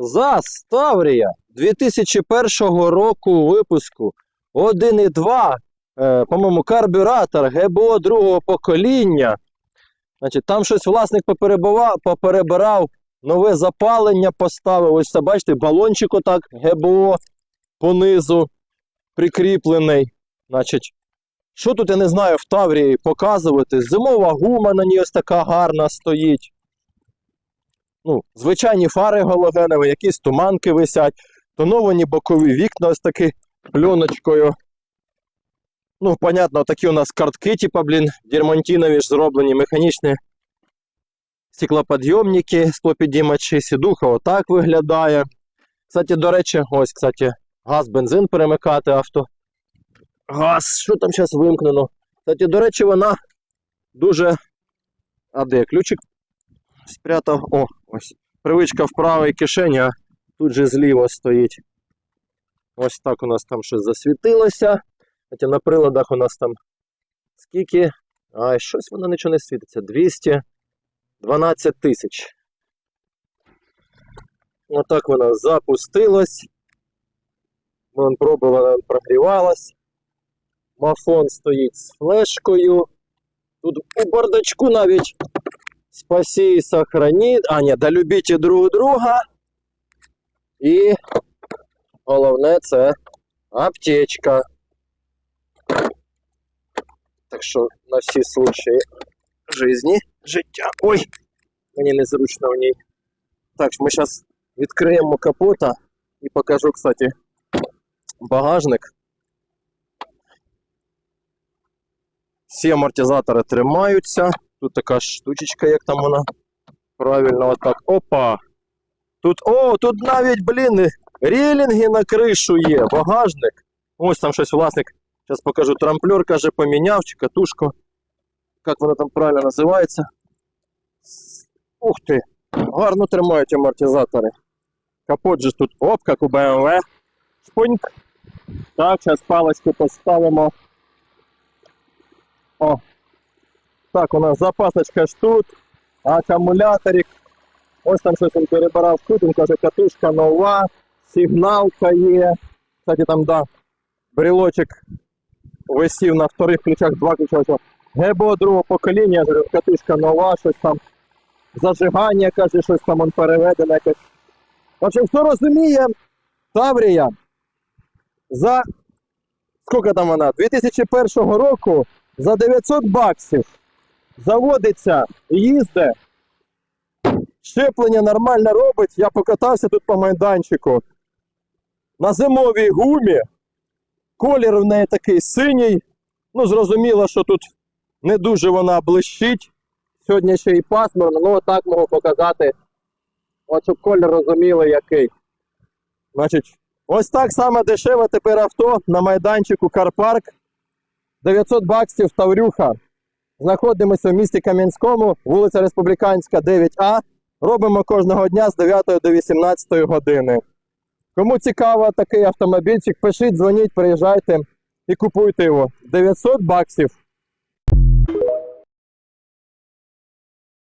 Заставрія 2001 року випуску 1,2, е, по-моєму, карбюратор ГБО другого покоління. Значить, там щось власник поперебирав, нове запалення поставив. Ось це, бачите, балончик отак ГБО понизу прикріплений. Значить, що тут я не знаю в Таврії показувати? Зимова гума на ній ось така гарна стоїть. Ну, звичайні фари галогенові, якісь туманки висять, тоновані бокові вікна ось таки пленочкою. Ну, понятно, такі у нас картки, типа, блін, дермантинові ж зроблені, механічні стеклоподйомники, склопідіймачі, сідуха отак виглядає. Кстати, до речі, ось, кстати, газ, бензин перемикати авто. Газ, що там зараз вимкнено? Кстати, до речі, вона дуже. А де ключик спрятав? О, ось. Привичка в правій кишені, а тут же зліва стоїть. Ось так у нас там щось засвітилося. Хоча на приладах у нас там скільки. А щось воно нічого не світиться. 212 тисяч. Отак вона запустилась. Вон пробувала, прогрівалась. Мафон стоїть з флешкою. Тут у бардачку навіть спаси і сохрани. А, да любіть друг друга. І головне це аптечка. Так що на всі случаї жизни, життя. Ой! Мені незручно в ній. Так, ми зараз відкриємо капота і покажу, кстати, багажник. Всі амортизатори тримаються. Тут така штучечка, як там вона. Правильно, отак. Опа! Тут, о, тут навіть, блін, релінги на кришу є, багажник. Ось там щось власник. Зараз покажу. Трамплер, каже, поміняв чи катушку. Як вона там правильно називається? Ух ти! Гарно тримають амортизатори. Капот же тут, оп, як у BMW. Шпуньк. Так, зараз паличку поставимо. О. Так, у нас запасочка ж тут. Акумуляторик. Ось там щось він перебирав тут, він каже, катушка нова, сигналка є. Кстати, там, да, брелочок висів на вторих ключах, два ключа. ГБО другого покоління, катушка нова, щось там. Зажигання, каже, щось там он переведено якось. Общем, хто розуміє, Таврія за скільки там вона? 2001 року за 900 баксів заводиться, їздить. Щеплення нормально робить. Я покатався тут по майданчику. На зимовій гумі. Колір в неї такий синій. Ну, зрозуміло, що тут не дуже вона блищить. Сьогодні ще і пасмурно, ну отак можу показати. От щоб колір розуміли, який. Значить, ось так саме дешеве тепер авто на майданчику Карпарк. 900 баксів Таврюха. Знаходимося в місті Кам'янському, вулиця Республіканська, 9А. Робимо кожного дня з 9 до 18 години. Кому цікаво такий автомобільчик, пишіть, дзвоніть, приїжджайте і купуйте його. 900 баксів.